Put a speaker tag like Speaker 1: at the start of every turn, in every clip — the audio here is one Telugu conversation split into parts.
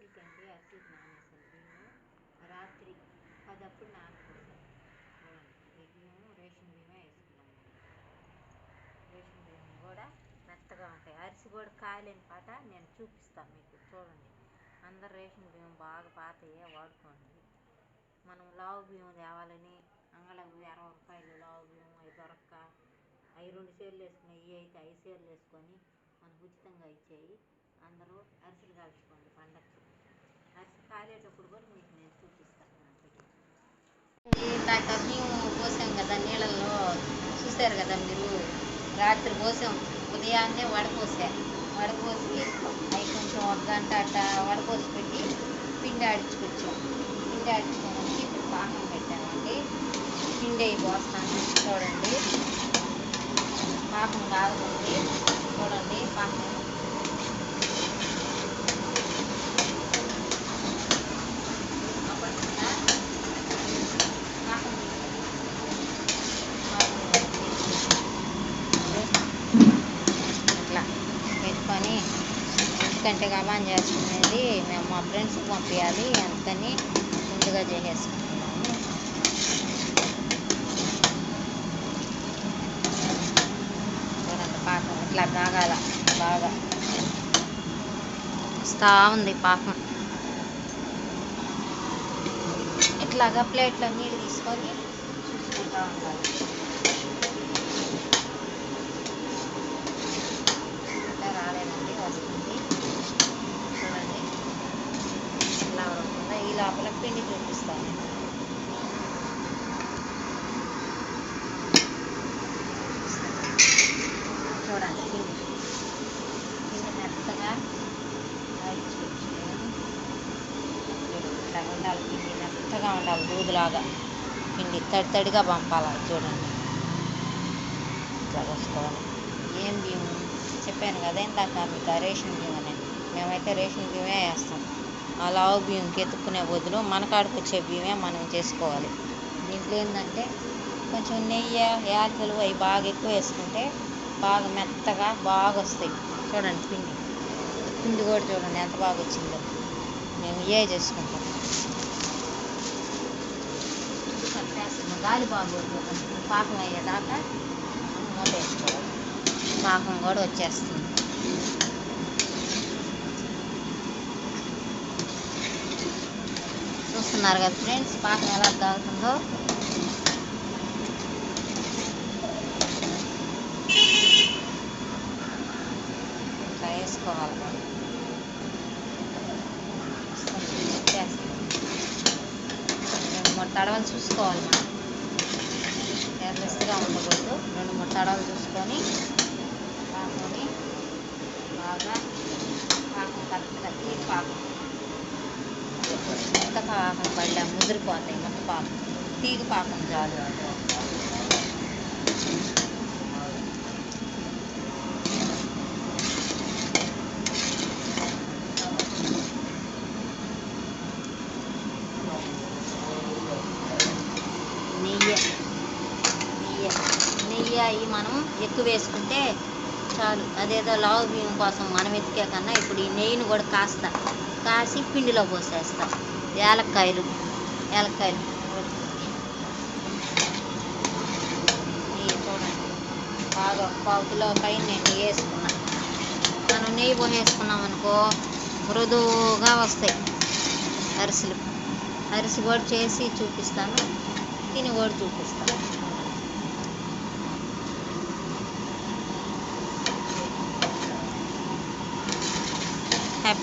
Speaker 1: అరిసెలకండి అరిసెలకి నానేసాను బియ్యము రాత్రి పదప్పుడు నానపోసాను చూడండి రేషన్ బియ్యమే వేసుకున్నాను రేషన్ బియ్యం కూడా మెత్తగా ఉంటాయి. అరిసి కూడా కాయలేని పాట నేను చూపిస్తాను మీకు చూడండి. అందరు రేషన్ బియ్యం బాగా పాతయే వాడుకోండి. మనం లావు బియ్యం తేవాలని అంగళకు అరవై రూపాయలు లావు బియ్యం అవి దొరక్క అవి రెండు సేర్లు వేసుకుని ఇవి అయితే ఐదు సేర్లు వేసుకొని మనకు ఉచితంగా ఇచ్చేయి. అందరూ అరిసెలు కాల్చుకోండి పండగకి కాలేటప్పుడు కూడా మీకు నేను చూపిస్తాను ఇందాక బియ్యం పోసాం కదా నీళ్ళల్లో చూశారు కదా మీరు? రాత్రి పోసాం. ఉదయాన్నే వడపోసా వడపోసి అవి కొంచెం ఒక గంట అట్ట వడపోసి పెట్టి పిండి ఆడించుకొచ్చాం. పిండి ఆడించుకొని ఇప్పుడు పాకం పెట్టామండి. పిండి అవి పోస్తాను. చూడండి. పాకం కాగుతుంది చూడండి. పాకం అప్పటికిందా పాకం ఇట్లా పెట్టుకొని ఎందుకంటే గమాన్ చేసుకునేది మేము మా ఫ్రెండ్స్కి పంపించాలి అందుకని ముందుగా చేసేసుకుంటున్నాము. చూడండి పాకం ఇట్లా తాగాల. బాగా వస్తూ ఉంది పాకం ఇట్లాగా ప్లేట్లో నీళ్ళు తీసుకొని చూసుకుంటూ ఉండాలి ఇంకా రాలేదండి వస్తుంది చూడండి ఇలా ఉంటుందా ఈ లోపల పిండి చూపిస్తాను. చూడండి. పిండి పిండి మెత్తగా ఇట్లా ఉండాలి. పిండి మెత్తగా ఉండాలి. దూదులాగా. పిండి తడి తడిగా పంపాలి. చూడండి. ఇట్లా పోసుకోవాలి ఏం బియ్యం? చెప్పాను కదా ఇందాక మీకు రేషన్ బియ్యం అనేది. మేమైతే రేషన్ బియ్యమే వేస్తాం. ఆ లావు బియ్యంకి ఎత్తుక్కునే బదులు మన కాడికి వచ్చే బియ్యమే మనం చేసుకోవాలి. దీంట్లో ఏంటంటే కొంచెం నెయ్యి యాలకులు అవి బాగా ఎక్కువ వేసుకుంటే బాగా మెత్తగా బాగా వస్తాయి. చూడండి పిండి. పిండి కూడా చూడండి ఎంత బాగా వచ్చిందో. మేము ఇవే చేసుకుంటాం. గాలి బాగా పాకం అయ్యేదాకా మూత వేసుకోవాలి. పాకం కూడా వచ్చేస్తుంది. చూస్తున్నారు కదా ఫ్రెండ్స్ పాకం ఎలా తాగుతుందో ఇట్లా వేసుకోవాలి రెండు మూడు తడవలు చూసుకోవాలి మనం. కేర్లెస్గా ఉండకూడదు. రెండు మూడు తడవలు చూసుకొని పాకొని బాగా పాకం కరెక్ట్గా తీరు పాకం. పాకం పళ్ళ ముదిరిపోతాయి మెత్త పాకం తీగ పాకం చాలు నెయ్యి. నెయ్యి. నెయ్యి అవి మనం ఎక్కువ వేసుకుంటే చాలు. అదేదో లావు బియ్యం కోసం మనం ఎతికే కన్నా ఇప్పుడు ఈ నెయ్యిని కూడా కాస్త. కాసి పిండిలో పోసేస్తా. యాలక్కాయలు యాలక్కాయలు. నెయ్యి చూడండి బాగా ఒక పావు కిలో పైన నేను నెయ్యి వేసుకున్నా. మనం నెయ్యి పోసేసుకున్నాం అనుకో మృదువుగా వస్తాయి అరిసెలు. అరిసి కూడా చేసి చూపిస్తాను తిని కూడా చూపిస్తాను.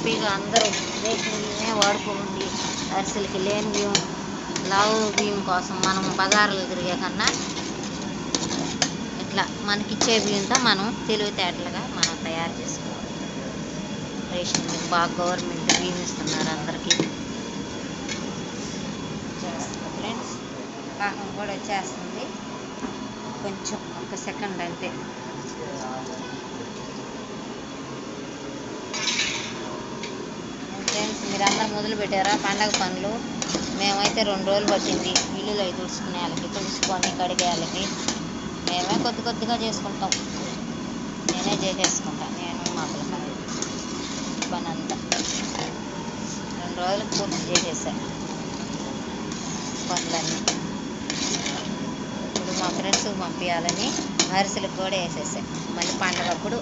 Speaker 1: హ్యాపీగా అందరూ రేషన్ బియ్యమే వాడుకోండి. అరిసెలకి లేని బియ్యం లావు బియ్యం కోసం మనం బజార్లు తిరిగే కన్నా ఇట్లా మనకిచ్చే బియ్యంతో మనం తెలివితేటలుగా మనం తయారు చేసుకోవాలి. రేషన్ బియ్యం బాగా గవర్నమెంట్ బియ్యం ఇస్తున్నారు అందరికీ. ఫ్రెండ్స్. పాకం కూడా వచ్చేస్తుంది కొంచెం ఒక సెకండ్ అంతే ఫ్రెండ్స్ మీరందరూ మొదలు పెట్టారా? పండగ పనులు? మేమైతే రెండు రోజులు పట్టింది. ఇల్లులు అవి తుడుచుకునే వాళ్ళకి తుడుచుకొని కడిగే వాళ్ళకి. మేమే కొద్ది కొద్దిగా చేసుకుంటాం. నేనే చేసేసుకుంటాను నేను మా పిల్లకాయలు పని అంతా రెండు రోజులకు పూర్తి చేసేసాను పనులన్నీ. ఇప్పుడు మా ఫ్రెండ్స్కి పంపించాలని అరిసెలకు కూడా వేసేసాను మళ్ళీ పండగప్పుడు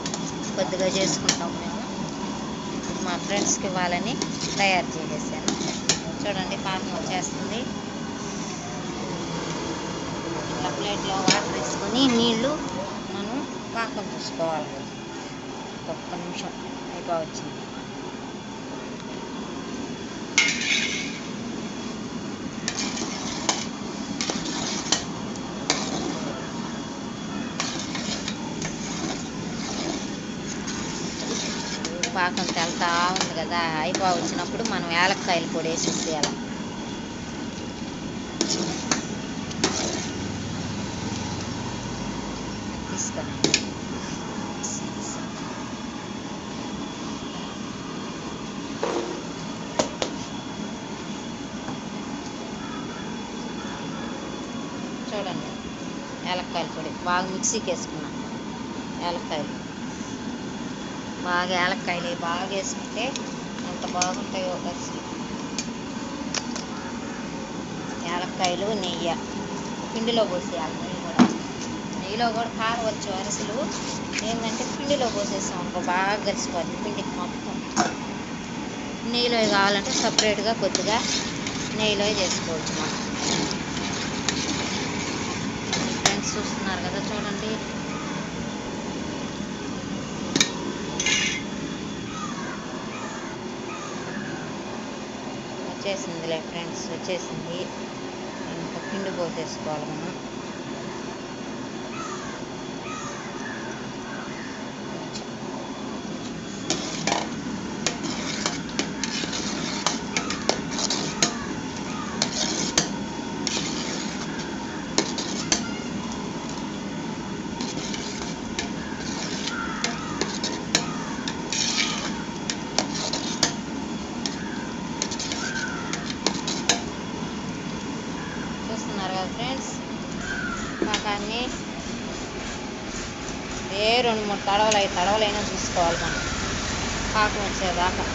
Speaker 1: కొద్దిగా చేసుకుంటాం మేము. మా ఫ్రెండ్స్కి ఇవ్వాలని తయారు చేసేసాను. చూడండి పాకం వచ్చేస్తుంది. ఇలా ప్లేట్లో వాటర్ వేసుకొని నీళ్ళు మనం పాకం చూసుకోవాలి ఒక్క నిమిషం అయిపోవచ్చింది వచ్చింది పాకం తెల్తా ఉంది కదా అయిపో వచ్చినప్పుడు మనం ఏలక్కాయలు పొడి వేసేసేయాలి తీసుకొని చూడండి ఏలక్కాయల పొడి. బాగా మిక్సీకి వేసుకున్నాం ఏలక్కాయలు బాగా ఏలక్కాయలు బాగా వేసుకుంటే ఎంత బాగుంటాయో కలిసి ఏలక్కాయలు నెయ్యి. పిండిలో పోసేయాలి నెయ్యి కూడా. నెయ్యిలో కూడా కారవచ్చు అరిసెలు. ఏంటంటే పిండిలో పోసేస్తాం అనుకో బాగా కలిసిపోద్ది పిండికి మొత్తం. నెయ్యిలో కావాలంటే సపరేట్గా కొద్దిగా నెయ్యిలో చేసుకోవచ్చు మనం. ఫ్రెండ్స్ చూస్తున్నారు కదా చూడండి. వచ్చేసిందిలే ఫ్రెండ్స్ వచ్చేసింది. ఇంకా పిండి పోసేసుకోవాలి మనం చూస్తున్నారు కదా ఫ్రెండ్స్ పాకాన్ని ఏ రెండు మూడు తడవలు ఐదు తడవలైనా చూసుకోవాలి మనం. పాకం వచ్చేదాకా.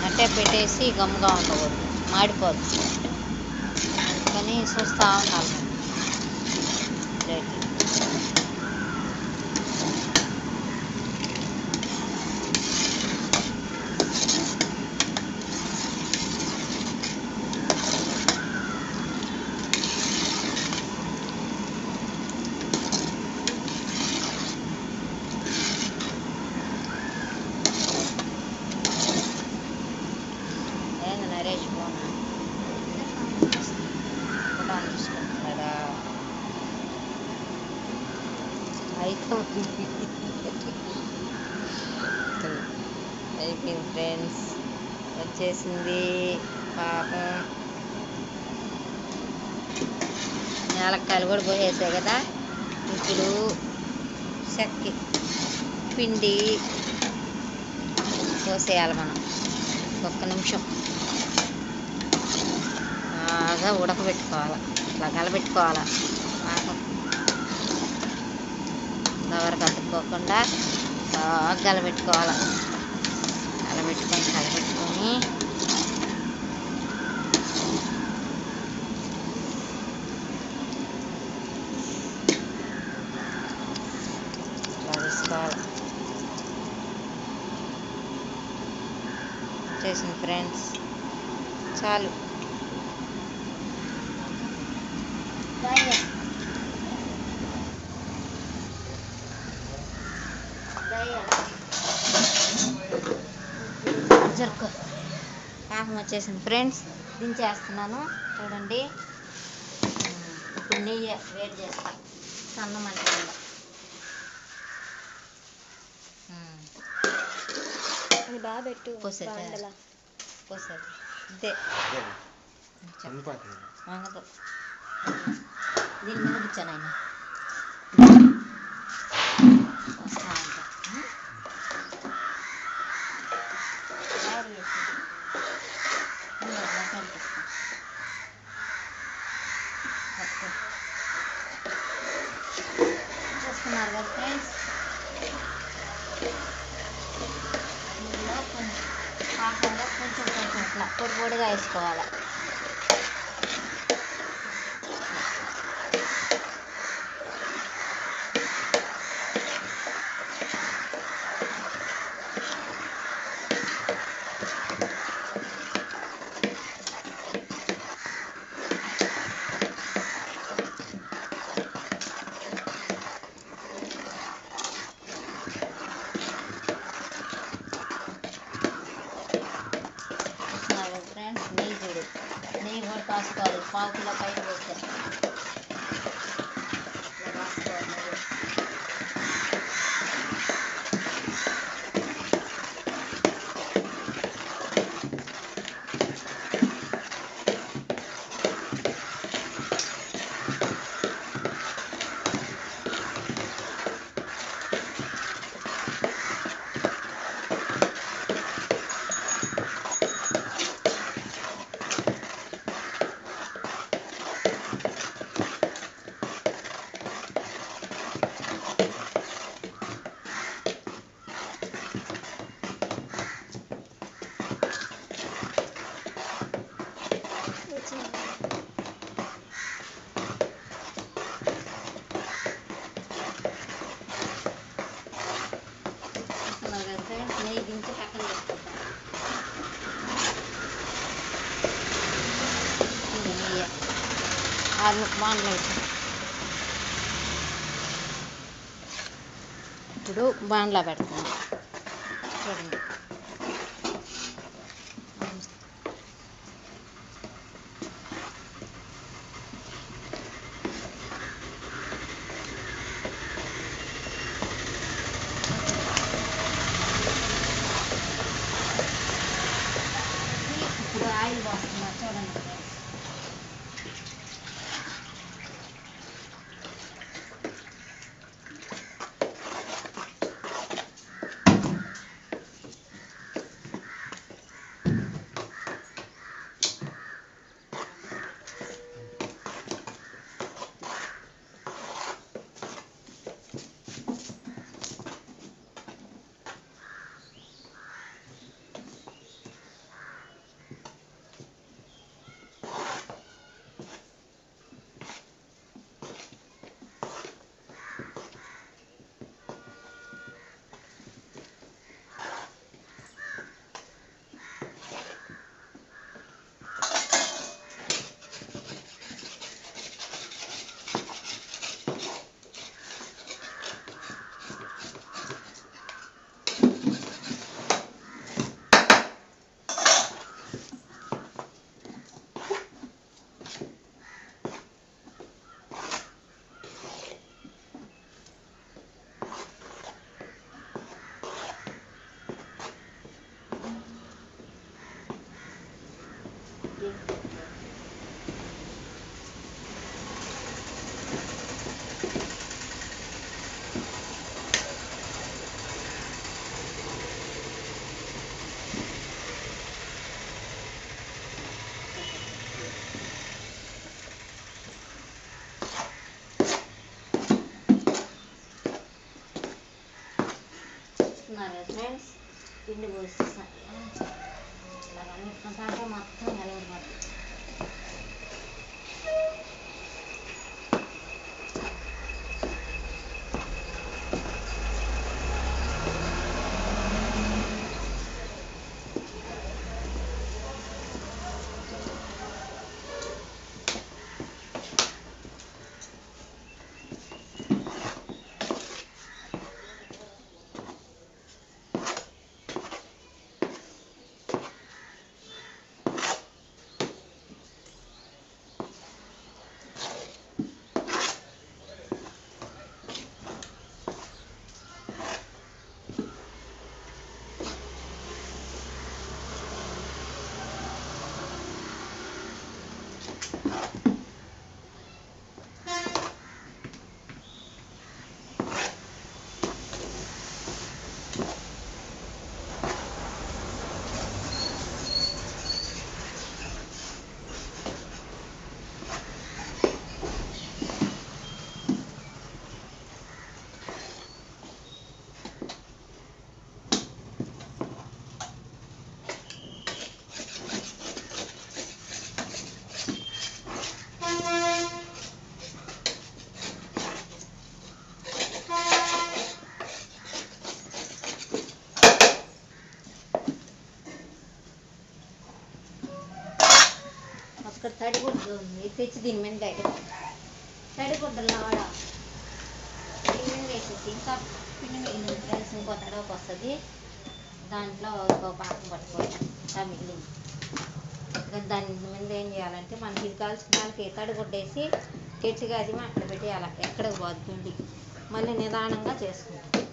Speaker 1: అట్టే పెట్టేసి గమ్ముగా ఉండకూడదు. మాడిపోద్ది అందుకని చూస్తూ ఉండాలి. అయిపోయింది ఫ్రెండ్స్ వచ్చేసింది పాపం. యాలక్కాయలు కూడా పోసేసాయి కదా. ఇప్పుడు చెక్కి పిండి పోసేయాలి మనం. ఒక్క నిమిషం. బాగా ఉడకబెట్టుకోవాలి. ఇట్లా కలబెట్టుకోవాలి. పాకం ఎవరికి అతుక్కోకుండా బాగా కలబెట్టుకోవాలి. కలబెట్టుకొని కలబెట్టుకొని ఇట్లా చేసింది ఫ్రెండ్స్ చాలు జరుకో పాకం వచ్చేసింది. ఫ్రెండ్స్ దించేస్తున్నాను చూడండి. ఇప్పుడు నెయ్యి వేడి చేస్తా. సన్న మంట
Speaker 2: బాగా పెట్టు.
Speaker 1: పోసేదా? పోసేది ఇదే దీని మీద కూర్చోను ఆయన మూడు వేసుకోవాలి ఆరు బాండ్లు అవుతాయి ఇప్పుడు బాండ్లా పెడతాను. చూడండి. ఇప్పుడు ఆయిల్ పోస్తున్నా చూడండి. Nada, ¿sabes? Tiene voz. ఇక్కడ తడిగుడ్డ ఉంది. తెచ్చి దీని మీద దగ్గర తడిగుడ్డలు ఆడ దీని మీద వేసేసి ఇంకా పిండి మిగిలింది. ఫ్రెండ్స్ ఇంకో తడవకు వస్తుంది. దాంట్లో ఇంకో పాకం పట్టుకోవచ్చు ఇంకా మిగిలింది ఇంకా దాని మీద ఏం చేయాలంటే మనకి ఇది కాల్చిన దానికి తడిగుడ్డ వేసి గట్టిగా అది అక్కడ పెట్టేయాలి. ఎక్కడ పోతుంది మళ్ళీ నిదానంగా చేసుకుంటాం.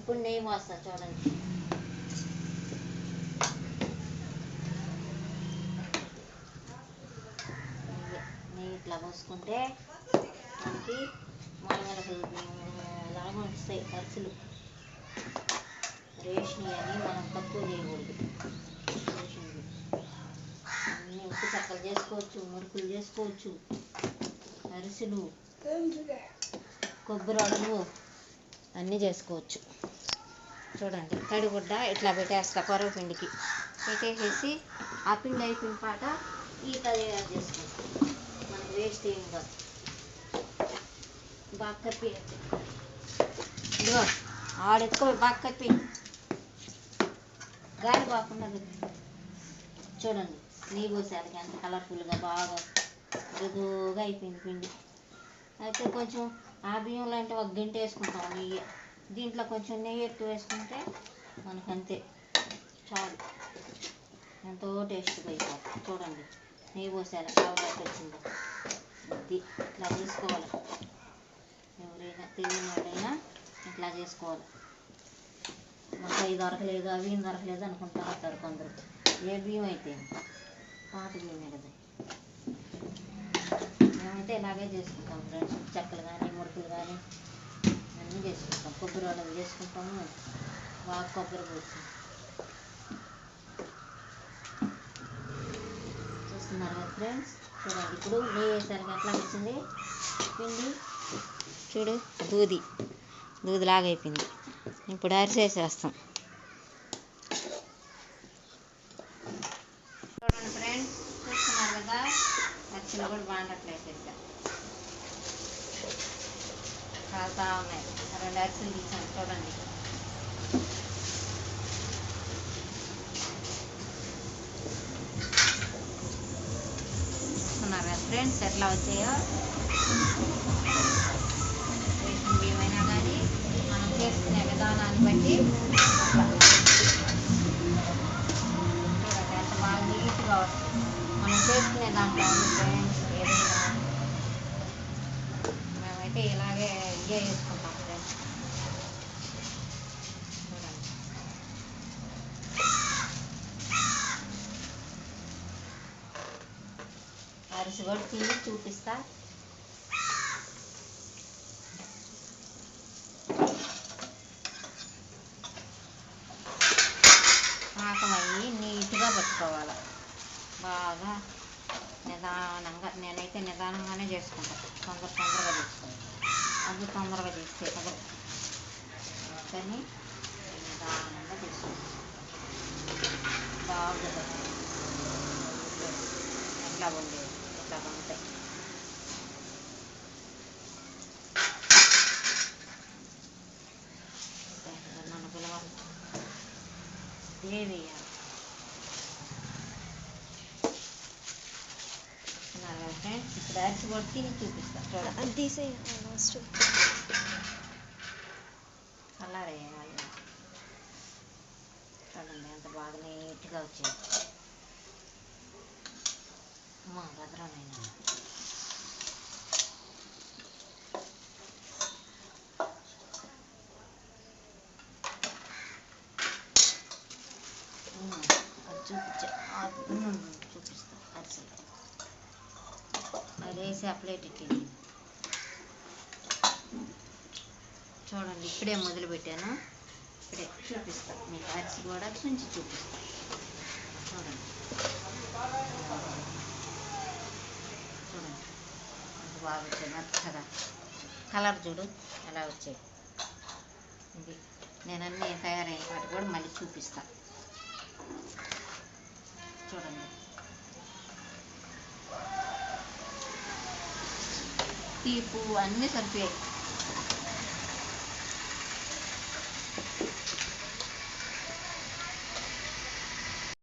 Speaker 1: ఇప్పుడు నెయ్యి పోస్తా చూడండి నెయ్యి నెయ్యి ఇట్లా పోసుకుంటే మనకి మనకి లాభం వస్తాయి ఖర్చులు. రేషన్ అని మనం తక్కువ చేయకూడదు. రేషన్లు అన్నీ ఉప్పు చక్కలు చేసుకోవచ్చు మురుకులు చేసుకోవచ్చు అరిసెలు కొబ్బరి అడుగు అన్నీ చేసుకోవచ్చు. చూడండి తడిగుడ్డ ఇట్లా పెట్టేస్తా కొరవ పిండికి పెట్టేసేసి ఆ పిండి అయిపోయిన పాట ఈ తయారు చేసుకోవచ్చు. వేస్ట్ ఏం కాదు. బాగా కప్పి ఇదిగో ఆడెక్కువ బాగా కప్పి గాలి బాగుండదు చూడండి నెయ్యి పోసేది ఎంత కలర్ఫుల్గా బాగా మృదువుగా అయిపోయింది పిండి. అయితే కొంచెం ఆ బియ్యంలో అంటే ఒక గంట వేసుకుంటాం నెయ్యి. దీంట్లో కొంచెం నెయ్యి ఎక్కువ వేసుకుంటే మనకు అంతే చాలు. ఎంతో టేస్ట్గా అయిపోతుంది చూడండి. నెయ్యి పోసేయాలి కావాలి వచ్చింది ఇట్లా చేసుకోవాలి ఎవరైనా తెలియని వాళ్ళైనా ఇట్లా చేసుకోవాలి. మాకు ఇది దొరకలేదు అవి ఏం దొరకలేదు అనుకుంటా ఉంటారు కొందరు. ఏ బియ్యం అయితే? పాత బియ్యమే కదా. మేమైతే ఇలాగే చేసుకుంటాం ఫ్రెండ్స్. చెక్కలు కానీ మురుకులు కానీ అన్నీ చేసుకుంటాం. కొబ్బరి వడలు చేసుకుంటాము. బాగా కొబ్బరి పోసి. చూస్తున్నారు కదా ఫ్రెండ్స్ చూడండి ఇప్పుడు నెయ్యి వేసరికి ఎట్లా వచ్చింది? పిండి? చూడు దూది. దూది అయిపోయింది. ఇప్పుడు అరిసేసేస్తాం ఫ్రెండ్స్ చూస్తున్నారు కదా అరిసెలు కూడా బాగుండట్లేదు వేసేసా కాలుతా ఉన్నాయి రెండు అరిసెలు తీసాను చూడండి చూస్తున్నారు కదా ఫ్రెండ్స్ ఎట్లా వచ్చాయో. ఏమైనా కానీ మనం చేసుకునే విధానాన్ని బట్టి అరిసి కూడా తిని చూపిస్తా. పాకమయ్యి నీట్గా పట్టుకోవాలి. బాగా నిదానంగా నేనైతే నిదానంగానే చేసుకుంటాను తొందర తొందరగా చేసుకుంటాను అది తొందరగా చేస్తే కదా కానీ నిదానంగా చేసుకుంటాను బాగుంటుంది ఎట్లా ఉండేది ఎట్లా ఉంటాయి నన్ను పిలవాలి దేవి ఫ్రెండ్స్ ఇప్పుడు అరిసి కూడా తిని చూపిస్తా చూడండి
Speaker 2: అది తీసేయి లాస్ట్
Speaker 1: కలర్ వేయాలి చూడండి ఎంత బాగా నీట్గా వచ్చాయి అమ్మా భద్రమైన అది చూపించా. చూపిస్తా. అరిసెలు. అది వేసి ఎక్కింది చూడండి ఇప్పుడే మొదలు పెట్టాను? ఇప్పుడే చూపిస్తా. మీకు అరిసి కూడా నుంచి చూపిస్తా. చూడండి. చూడండి. బాగా వచ్చాయి మెత్తగా. కలర్ చూడు ఎలా వచ్చాయి. ఇది. నేను అన్నీ తయారయ్యే వాటి కూడా మళ్ళీ చూపిస్తాను చూడండి. తీపు అన్నీ సరిపోయాయి.